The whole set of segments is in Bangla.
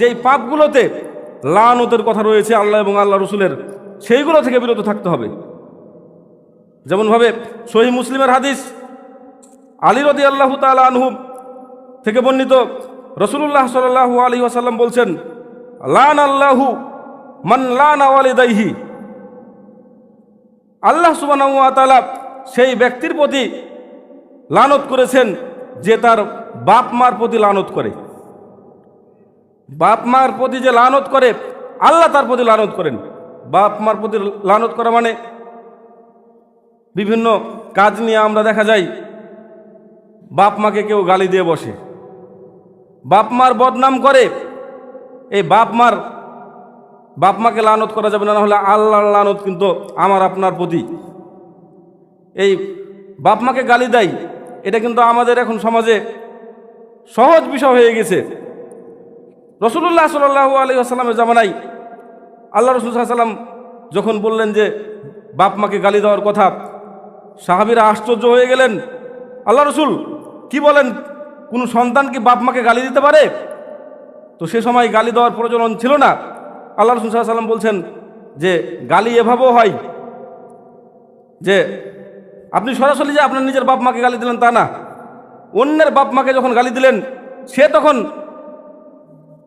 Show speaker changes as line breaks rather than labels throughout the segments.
যেই পাপগুলোতে লানতের কথা রয়েছে আল্লাহ এবং আল্লাহ রসুলের, সেইগুলো থেকে বিরত থাকতে হবে। যেমনভাবে সহি মুসলিমের হাদিস, আলী রদি আল্লাহ তালা আনহু থেকে বর্ণিত রসুল্লাহ সাল্লাহু আলী আসাল্লাম বলছেন, লান আল্লাহু মান লান আওয়ালিদাইহি আল্লাহ সুবাহ সেই ব্যক্তির প্রতি লানত করেছেন যে তার বাপ মার প্রতি লানত করে। বাপ মার প্রতি যে লানত করে, আল্লাহ তার প্রতি লানত করেন। বাপ মার প্রতি লানত করা মানে বিভিন্ন কাজ নিয়ে আমরা দেখা যায়, বাপ মাকে কেউ গালি দিয়ে বসে। বাপ মার বদনাম করে, এই বাপ মার, বাপ মাকে লানত করা যাবে না হলে আল্লাহর লানত কিন্তু আমার আপনার প্রতি। এই বাপ মাকে গালি দেয়, এটা কিন্তু আমাদের এখন সমাজে সহজ বিষয় হয়ে গেছে। রসুল্লাহ সাল্লাহ আলী আসাল্লামের জামানাই আল্লাহ রসুল সাল্লাম যখন বললেন যে বাপ মাকে গালি দেওয়ার কথা, সাহাবিরা আশ্চর্য হয়ে গেলেন। আল্লাহ রসুল, কি বলেন, কোনো সন্তান কি বাপ মাকে গালি দিতে পারে? তো সে সময় গালি দেওয়ার প্রচলন ছিল না। আল্লাহ রসুল সাল্লাম বলছেন যে গালি এভাবেও হয় যে আপনি সরাসরি যে আপনার নিজের বাপ মাকে গালি দিলেন তা না। অন্যের বাপ মাকে যখন গালি দিলেন, সে তখন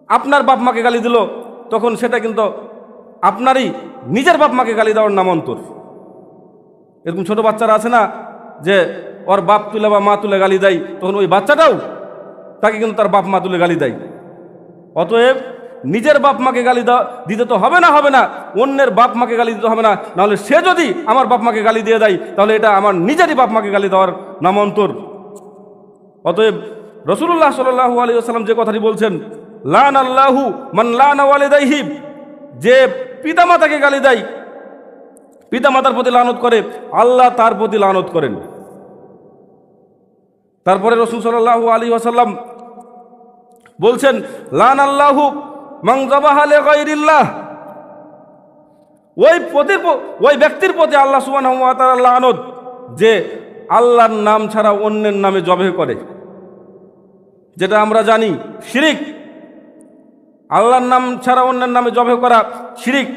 আপনার বাপ মাকে গালি দিল, তখন সেটা কিন্তু আপনারই নিজের বাপ মাকে গালি দেওয়ার নামান্তর এরকম ছোট বাচ্চারা আছে না, যে ওর বাপ তুলে বা মা তুলে গালি দেয়, তখন ওই বাচ্চাটাও তাকে কিন্তু তার বাপ মা তুলে গালি দেয়। অতএব নিজের বাপ মাকে গালি দিতে তো হবে না হবে না, অন্যের বাপ মাকে গালি দিতে হবে না, নাহলে সে যদি আমার বাপ মাকে গালি দিয়ে দেয়, তাহলে এটা আমার নিজেরই বাপ মাকে গালি দেওয়ার নামান্তর অতএব রসুল্লাহ সাল্লাহু আলী আসসালাম যে কথাটি বলছেন লান আল্লাহু মান লান ওয়ালিদাইহিব যে পিতামাতাকে গালি দেয়, পিতামাতার প্রতি লানত করে, আল্লাহ তার প্রতি লানত করেন। তারপরে রসুল সাল্লাহু আলী আসাল্লাম বলছেন লান আল্লাহু মাং জবাহালে গাইরিল্লাহ ওই প্রতি ওই ব্যক্তির প্রতি আল্লাহ সুবান লানত, যে আল্লাহর নাম ছাড়া অন্যের নামে জবে করে। যেটা আমরা জানি, শিরিক। আল্লাহর নাম ছাড়া অন্যের নামে জবে করা শিরিক,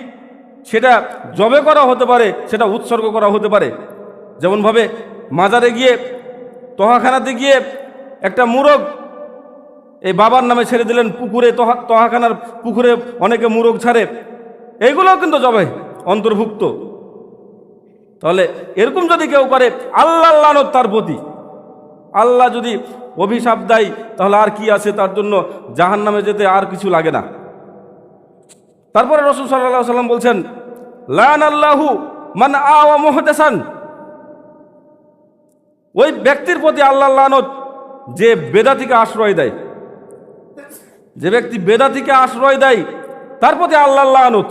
সেটা জবে করা হতে পারে, সেটা উৎসর্গ করা হতে পারে। যেমনভাবে মাজারে গিয়ে, তহাখানাতে গিয়ে একটা মুরগ, এই বাবার নামে ছেড়ে দিলেন পুকুরে, তহা, তহাখানার পুকুরে অনেকে মুরগ ছাড়ে, এইগুলোও কিন্তু জবে, অন্তর্ভুক্ত। তাহলে এরকম যদি কেউ করে আল্লাহ লানত তার প্রতি। আল্লাহ যদি অভিশাপ দেয়, তাহলে আর কি আছে তার জন্য? জাহান নামে যেতে আর কিছু লাগে না। তারপরে রসুল সাল্লাহ সাল্লাম বলছেন লান আল্লাহু মান আওয়া ওই ব্যক্তির প্রতি আল্লাহ লানত যে বেদাতিকে আশ্রয় দেয়, যে ব্যক্তি বেদাতিকে আশ্রয় দেয়, তার প্রতি আল্লাহ লানত।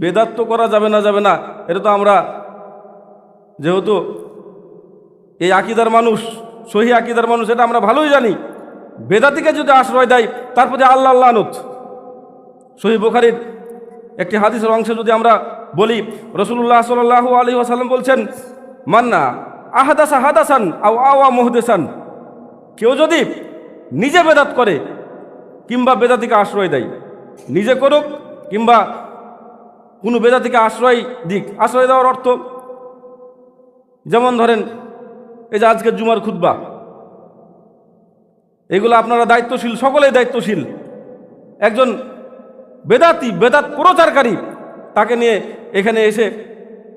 বেদাত তো করা যাবে না যাবে না। এটা তো আমরা যেহেতু এই আকিদার মানুষ, সহি আকিদার মানুষ, এটা আমরা ভালোই জানি। বেদাতিকে যদি আশ্রয় দেয়, তার প্রতি আল্লাহ আল্লাহনুত সহি বুখারির একটি হাদিসের অংশে যদি আমরা বলি রসুল্লাহ সাল্লাহ আলী আসাল্লাম বলছেন, মান্না আহাদাসা হাদাসান আও আওয়া মোহদেসান। কেউ যদি নিজে বেদাত করে, কিংবা বেদাতিকে আশ্রয় দেয়, নিজে করুক, কিংবা কোনো বেদাতিকে আশ্রয় দিক। আশ্রয় দেওয়ার অর্থ, যেমন ধরেন এই যে আজকের জুমার খুদ্া এগুলো আপনারা দায়িত্বশীল, সকলেই দায়িত্বশীল। একজন বেদাতি, বেদাত প্রচারকারী তাকে নিয়ে এখানে এসে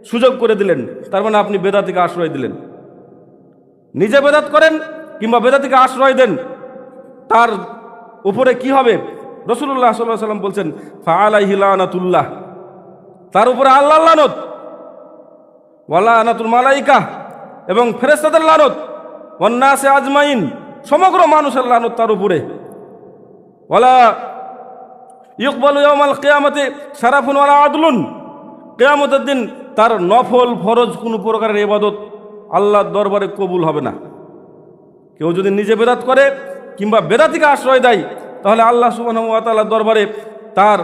সুযোগ করে দিলেন, তার মানে আপনি বেদাতিকে আশ্রয় দিলেন। নিজে বেদাত করেন কিংবা বেদাতিকে আশ্রয় দেন, তার উপরে কি হবে? রসুল্লাহ সাল্লাহ সাল্লাম বলছেন ফালাইহিলানাতুল্লাহ তার উপরে আল্লাহ লানত ওয়ালা আনাতুল মালাইকা। এবং ফেরেস্তাদের লানত অন্যাসে আজমাইন, সমগ্র মানুষের লানত তার উপরে। ওয়ালা ইকবাল ইয়ামাল কেয়ামতে সারাফুন ওয়ালা আদলুন। কেয়ামতের দিন তার নফল, ফরজ কোনো প্রকারের এবাদত আল্লাহর দরবারে কবুল হবে না। কেউ যদি নিজে বেদাত করে কিংবা বেদাতিকে আশ্রয় দেয়, তাহলে আল্লাহ সুবাহর দরবারে তার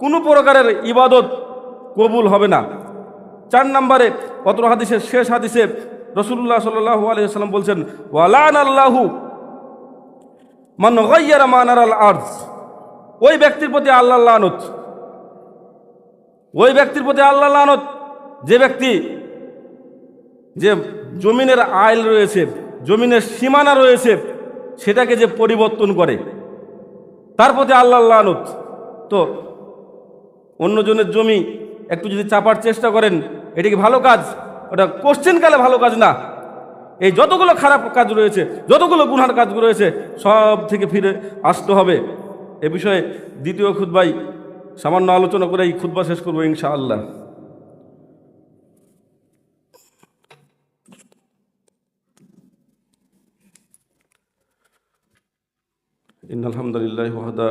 কোনো প্রকারের ইবাদত কবুল হবে না। চার নম্বরে অত্র হাদিসের শেষ হাদিসে রসুল্লাহ সাল্লাহ আলিয়াল্লাম বলছেন ওয়ালান আল্লাহু মান গাইয়ারা মানার আল আর্জ। ওই ব্যক্তির প্রতি আল্লাহ লানত। ওই ব্যক্তির প্রতি আল্লাহ লানত। যে ব্যক্তি, যে জমিনের আইল রয়েছে, জমিনের সীমানা রয়েছে, সেটাকে যে পরিবর্তন করে, তার প্রতি আল্লাহ লানত। তো অন্যজনের জমি একটু যদি চাপার চেষ্টা করেন, এটি কি ভালো কাজ? ওটা কোশ্চেন কালে ভালো কাজ না। এই যতগুলো খারাপ কাজ রয়েছে, যতগুলো গুনহার কাজ রয়েছে, সব থেকে ফিরে আসতে হবে। এ বিষয়ে দ্বিতীয় খুদ্বাই সামান্য আলোচনা করে এই খুদ্া শেষ করব ইনশাআল্লাহ। ইন আলহামদুলিল্লাহ ওয়াহদা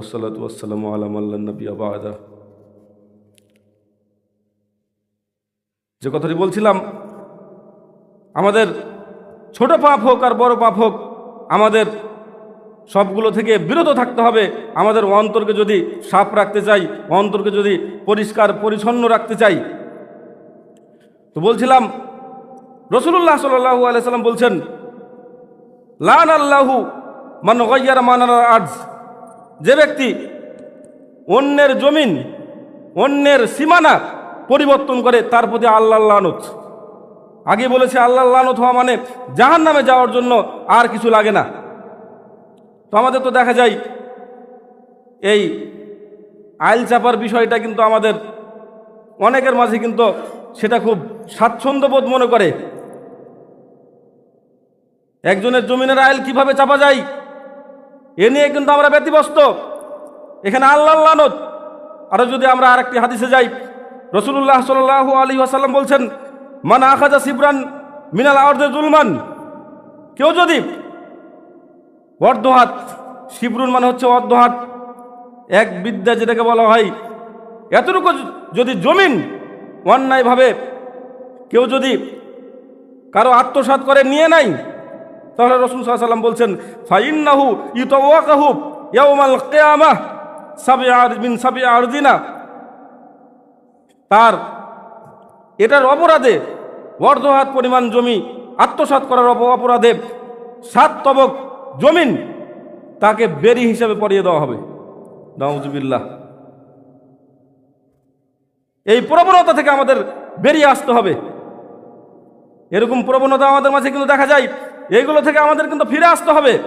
ওসালাত ওয়াসালাম আলাম আল্লাহ নবী আবাদা যে কথাটি বলছিলাম, আমাদের ছোট পাপ হোক আর বড় পাপ হোক, আমাদের সবগুলো থেকে বিরত থাকতে হবে। আমাদের অন্তরকে যদি সাফ রাখতে চাই, অন্তরকে যদি পরিষ্কার, পরিচ্ছন্ন রাখতে চাই। তো বলছিলাম রসুল্লাহ সাল্লাহু আলাইসাল্লাম বলছেন, লান আল্লাহু মান গయ్য়ার মানার আজ যে ব্যক্তি অন্যের জমিন, অন্যের সীমানা পরিবর্তন করে তার প্রতি আল্লাহ লানত। আগে বলেছে আল্লাহ লানত হওয়া মানে জাহান নামে যাওয়ার জন্য আর কিছু লাগে না। তো আমাদের তো দেখা যায়, এই আইল চাপার বিষয়টা কিন্তু আমাদের অনেকের মাঝে কিন্তু সেটা খুব স্বাচ্ছন্দ্যবোধ মনে করে। একজনের জমিনের আইল কীভাবে চাপা যায়, এ নিয়ে কিন্তু আমরা ব্যতিব্যস্ত। এখানে আল্লাহ লানত। আরও যদি আমরা আরেকটি হাদিসে যাই রসুল্লাহ সাল আলী আসাল্লাম বলছেন, মান আখাজা সিবরান মিনাল আর্দে জুলমান কেউ যদি অর্ধহাত শিবরুন মানে হচ্ছে অর্ধহাত, এক বিদ্যা যেটাকে বলা হয়, এতটুকু যদি জমিন অন্যায়ভাবে কেউ যদি কারও আত্মসাত করে, নিয়ে নাই তাহলে রসুল সাল্লাম বলছেন, ফাইন্নাহু ইউতাহু ইয়াউমাল কিয়ামাহ সাবি আর মিন সাবি আরদিনা। তার এটার অপরাধে অর্ধহাত পরিমাণ জমি আত্মসাৎ করার অপ- অপরাধে সাত তবক জমিন তাকে বেরি হিসাবে পরিয়ে দেওয়া হবে। নওয়াজুবিল্লাহ এই প্রবণতা থেকে আমাদের বেরিয়ে আসতে হবে। এরকম প্রবণতা আমাদের মাঝে কিন্তু দেখা যায়। এইগুলো থেকে আমাদের কিন্তু ফিরে আসতে হবে।